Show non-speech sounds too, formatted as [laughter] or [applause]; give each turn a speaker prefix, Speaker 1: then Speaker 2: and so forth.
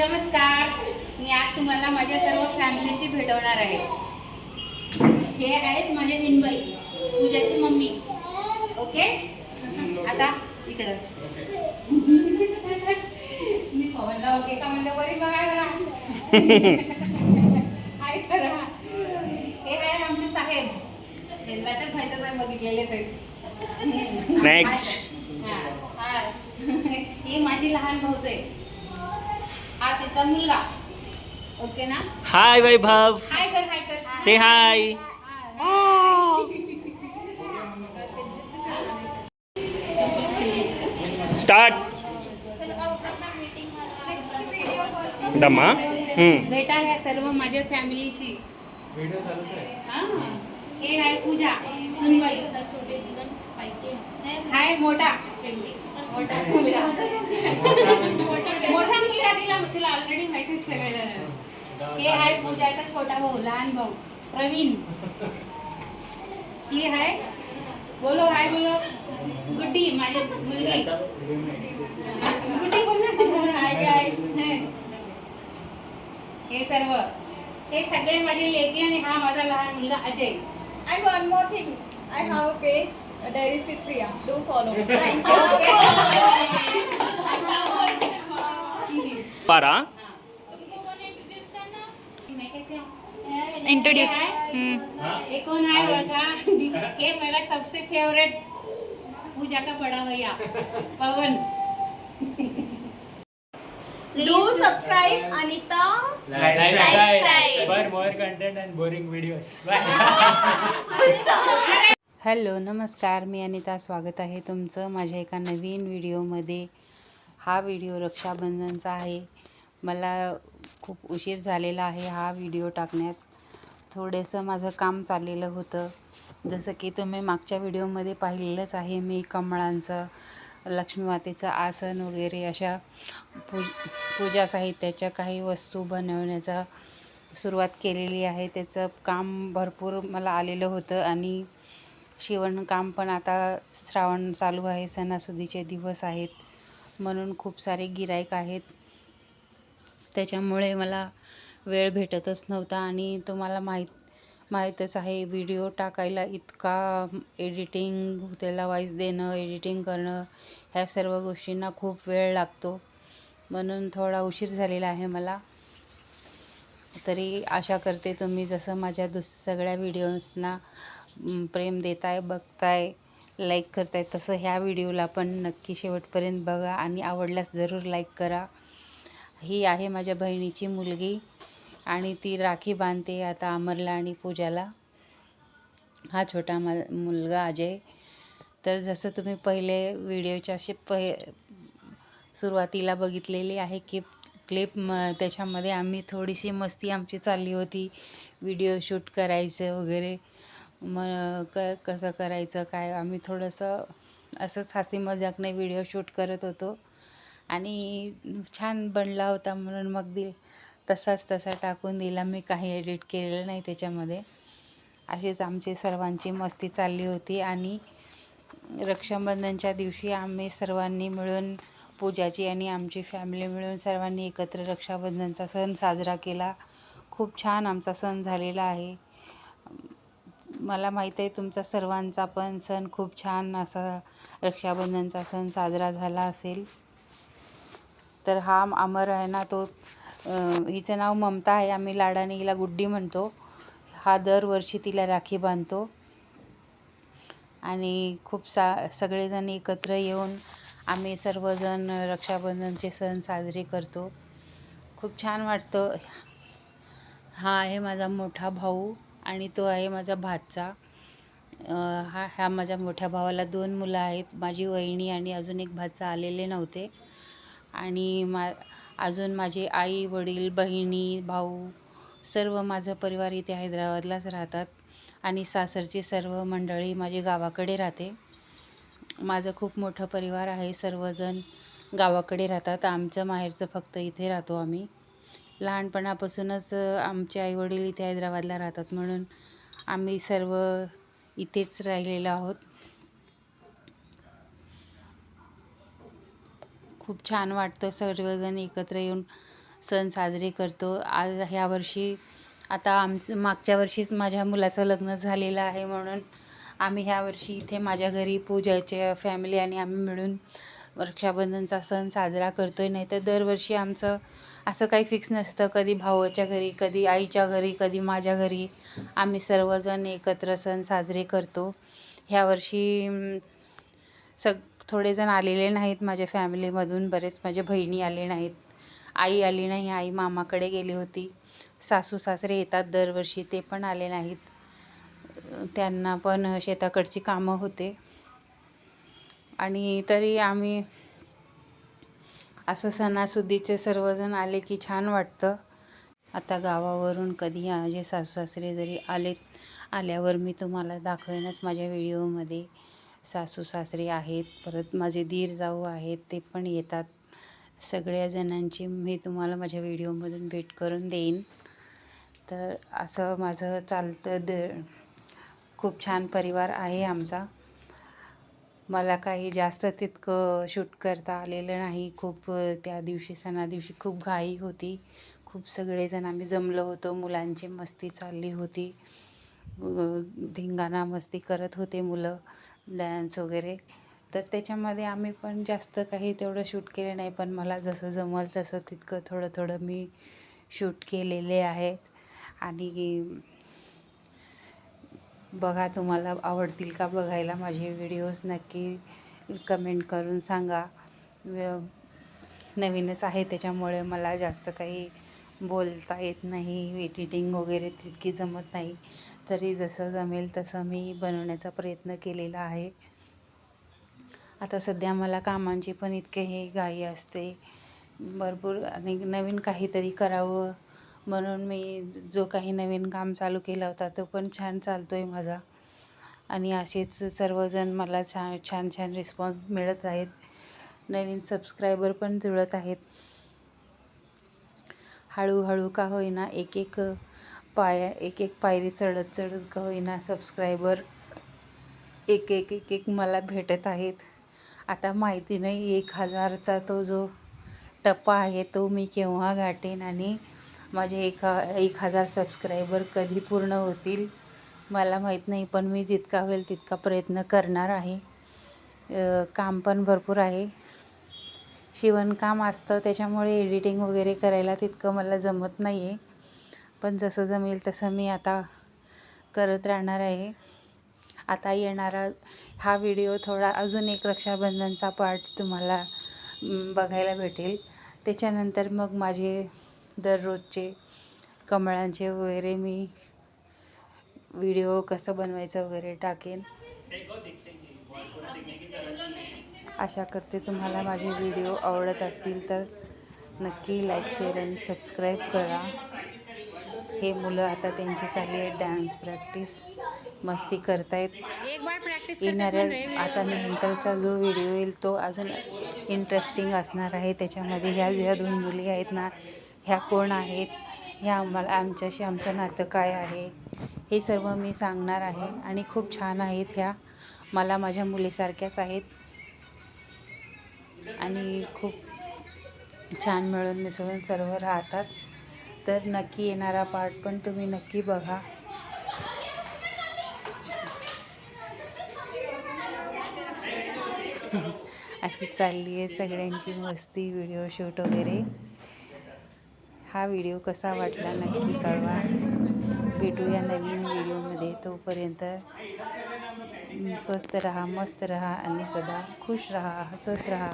Speaker 1: नमस्कार. मी आज तुम्हाला माझ्या सर्व फॅमिलीशी भेटवणार आहे. हे आहेत माझे हिनबाई पूजाची मम्मी. ओके? आता इकडं. मी म्हणलं ओके का म्हणलं बरी बघा जरा. हाय करा हे आहे आमचे साहेब. यांना तर माहितच आहे बघितलेलेच आहे
Speaker 2: नेक्स्ट
Speaker 1: हा, हाय. ही माझी लहान भाऊच आहे मुलगा. ओके ना?
Speaker 2: हाय वैभव.
Speaker 1: हाय कर हाय कर
Speaker 2: से हाय स्टार्ट दमा.
Speaker 1: बेटा आहे सर्व माझ्या फॅमिलीशी हा. हे आहे पूजा सुनबाई हाय मोठा मोठा मुलगा. मोठा मुलगा तिला तुला ऑलरेडी माहितीच सगळेजण. हे आहे पूजाचा छोटा भाऊ लहान भाऊ प्रवीण. ही आहे बोलो हाय बोलो. गुड्डी माझी मुलगी. गुड्डी बोल ना. हाय गाईस हे सर्व. हे सगळे माझे लेकी आणि हा माझा लहान मुलगा Ajay.
Speaker 3: And one more thing, I have a page, uh, Diaries with Priya. Do follow. Thank you.
Speaker 1: हूँ
Speaker 4: इंट्रोड्यूस
Speaker 1: ये है? कौन है ओळखा ये मेरा सबसे फेवरेट पूजा का बड़ा भैया Pawan
Speaker 3: Do subscribe, Anita.
Speaker 5: for more content and boring videos. Bye.
Speaker 1: Hello नमस्कार. मी अनिता स्वागत आहे तुमचं माझ्या एका नवीन व्हिडिओमध्ये. हा व्हिडिओ रक्षाबंधनचा आहे. मला खूप उशीर झालेला आहे हा व्हिडिओ टाकण्यास. थोडंसं माझं काम चाललेलं होतं. जसं की तुम्ही मागच्या व्हिडिओमध्ये पाहिलेलंच आहे मी कमळांचं लक्ष्मीमातेचं आसन वगैरे अशा पूज पूजा साहित्याच्या काही वस्तू बनवण्याचा सुरुवात केलेली आहे. त्याचं काम भरपूर मला आलेलं होतं आणि शिवणकाम पण आता श्रावण चालू आहे सणासुदीचे दिवस आहेत. म्हणून खूप सारे गिराईक आहेत. त्याच्यामुळे मला वेळ भेटतच नव्हता आणि तुम्हाला माहीत माहीतच आहे व्हिडिओ टाकायला इतका एडिटिंग त्याला वाईस देणं एडिटिंग करणं ह्या सर्व गोष्टींना खूप वेळ लागतो. म्हणून थोडा उशीर झालेला आहे मला. तरी आशा करते तुम्ही जसं माझ्या दुस सगळ्या व्हिडिओजना प्रेम देताय बघताय लाईक करताय तसं ह्या व्हिडिओला पण नक्की शेवटपर्यंत बघा आणि आवडल्यास जरूर लाईक करा. ही आहे माझ्या बहिणीची मुलगी आणि ती राखी बांधते आता अमरला आणि पूजाला. हा छोटा मा मुलगा अजय. तर जसं तुम्ही पहिले व्हिडिओच्या असे पहि सुरुवातीला बघितलेली आहे की क्लिप म त्याच्यामध्ये आम्ही थोडीशी मस्ती आमची चालली होती. व्हिडिओ शूट करायचं वगैरे. मग क कसं करायचं काय? आम्ही थोडंसं असंच हसी मजाकने व्हिडिओ शूट करत होतो. आणि छान बनला होता म्हणून मग दि तसाच तसा टाकून दिला. मी काही एडिट केलेलं नाही त्याच्यामध्ये. अशीच आमची सर्वांची मस्ती चालली होती. आणि रक्षाबंधनच्या दिवशी आम्ही सर्वांनी मिळून पूजाची आणि आमची फॅमिली मिळून सर्वांनी एकत्र रक्षाबंधनचा सण साजरा केला. खूप छान आमचा सण झालेला आहे. मला माहीत आहे तुमचा सर्वांचा पण सण खूप छान असा रक्षाबंधनचा सण साजरा झाला असेल. तर हा अमर आहे ना तो हिचं नाव ममता आहे. आम्ही लाडाने हिला गुड्डी म्हणतो. हा दरवर्षी तिला राखी बांधतो. आणि खूप सा सगळेजण एकत्र येऊन आम्ही सर्वजण रक्षाबंधनचे सण साजरे करतो. खूप छान वाटतं. हा आहे माझा मोठा भाऊ. आणि तो आहे माझा भाचा. हा ह्या माझ्या मोठ्या भावाला दोन मुलं आहेत. माझी वहिनी आणि अजून एक भाचा आलेले नव्हते. आणि मा अजून माझे आई वडील बहिणी भाऊ सर्व माझा परिवार इथे हैदराबादलाच राहतात. आणि सासरची सर्व मंडळी माझी गावाकडे राहते. माझं खूप मोठं परिवार आहे. सर्वजण गावाकडे राहतात. आमचं माहेरचं फक्त इथे राहतो आम्ही. लहानपणापासूनच आमचे आईवडील इथे हैदराबादला राहतात. म्हणून आम्ही सर्व इथेच राहिलेलो आहोत. खूप छान वाटतं सर्वजण एकत्र येऊन सण साजरे करतो. आज ह्या वर्षी आता आमचं मागच्या वर्षीच माझ्या मुलाचं लग्न झालेलं आहे. म्हणून आम्ही ह्या वर्षी इथे माझ्या घरी पूजाचे फॅमिली आणि आम्ही मिळून रक्षाबंधनचा सण साजरा करतो आहे नाही तर दरवर्षी आमचं असं काही फिक्स नसतं. कधी भावाच्या घरी कधी आईच्या घरी कधी माझ्या घरी. आम्ही सर्वजण एकत्र सण साजरे करतो. ह्या वर्षी सग थोडेजण आलेले नाहीत माझ्या फॅमिलीमधून बरेच माझ्या बहिणी आले नाहीत. आई आली नाही. आई मामाकडे गेली होती. सासू सासरे येतात दरवर्षी. ते पण आले नाहीत. त्यांना पण शेताकडची कामं होते. आणि तरी आम्ही असं सणासुदीचे सर्वजण आले की छान वाटतं. आता गावावरून कधी माझे सासू सासरे जरी आलेत आल्यावर मी तुम्हाला दाखवेनच माझ्या व्हिडिओमध्ये. सासू सासरे आहेत परत माझे दीर जाऊ आहेत ते पण येतात. सगळ्या जणांची मी तुम्हाला माझ्या व्हिडिओमधून भेट करून देईन. तर असं माझं चालतं द खूप छान परिवार आहे आमचा. मला काही जास्त तितकं शूट करता आलेलं नाही. खूप त्या दिवशी सणादिवशी खूप घाई होती. खूप सगळेजण आम्ही जमलो होतो. मुलांची मस्ती चालली होती. धिंगाणा मस्ती करत होते मुलं डॅन्स वगैरे. तर त्याच्यामध्ये आम्ही पण जास्त काही तेवढं शूट केले नाही. पण मला जसं जमल तसं तितकं थोडं थोडं मी शूट केलेले आहेत. आणि बघा तुम्हाला आवडतील का बघायला माझे व्हिडिओज नक्की कमेंट करून सांगा. नवीनच आहे त्याच्यामुळे मला जास्त काही बोलता येत नाही एडिटिंग वगैरे तितकी जमत नाही. तरी जसं जमेल तसं मी बनवण्याचा प्रयत्न केलेला आहे. आता सध्या मला कामांची पण इतके हे घाई असते. भरपूर आणि नवीन काहीतरी करावं म्हणून मी जो काही नवीन काम चालू केला होता तो पण छान चालतो आहे माझा. आणि असेच सर्वजण मला छान छान छान रिस्पॉन्स मिळत आहेत. नवीन सबस्क्रायबर पण जुळत आहेत. हळूहळू का होईना एक एक पाया एक एक पायरी चढत चढत का होईना सबस्क्रायबर एक एक एक एक मला भेटत आहेत. आता माहिती नाही एक हजारचा तो जो टप्पा आहे तो मी केव्हा गाठेन आणि माझे एका एक हजार सबस्क्रायबर कधी पूर्ण होतील मला माहीत नाही पण मी जितका होईल तितका प्रयत्न करणार आहे. काम पण भरपूर आहे. शिवणकाम असतं त्याच्यामुळे एडिटिंग वगैरे करायला तितकं मला जमत नाही आहे पण जसं जमेल तसं मी आता करत राहणार आहे. आता येणारा हा व्हिडिओ थोडा अजून एक रक्षाबंधनचा पार्ट तुम्हाला बघायला भेटेल. त्याच्यानंतर मग माझे दररोजचे कमळांचे वगैरे मी व्हिडिओ कसं बनवायचं वगैरे टाकेन. आशा करते तुम्हाला माझे व्हिडिओ आवडत असतील तर नक्की लाईक शेअर आणि सबस्क्राईब करा. हे मुलं आता त्यांची चालली आहे डान्स प्रॅक्टिस मस्ती करतायत. येणाऱ्या आता नंतरचा जो व्हिडिओ येईल तो अजून इंटरेस्टिंग असणार आहे. त्याच्यामध्ये ह्या ज्या दोन मुली आहेत ना ह्या कोण आहेत? ह्या आम्हाला आमच्याशी आमचं नातं काय आहे? हे सर्व मी सांगणार आहे आणि खूप छान आहेत ह्या. मला माझ्या मुलीसारख्याच आहेत. आणि खूप छान मिळून मिसळून सर्व राहतात. तर नक्की येणारा पार्ट पण तुम्ही नक्की बघा. [laughs] अशी चालली आहे सगळ्यांची मस्ती व्हिडिओ शूट वगैरे. हा व्हिडिओ कसा वाटला नक्की कळवा. भेटूया नवीन व्हिडिओमध्ये. तोपर्यंत स्वस्त रहा मस्त रहा आणि सदा खुश रहा हसत रहा.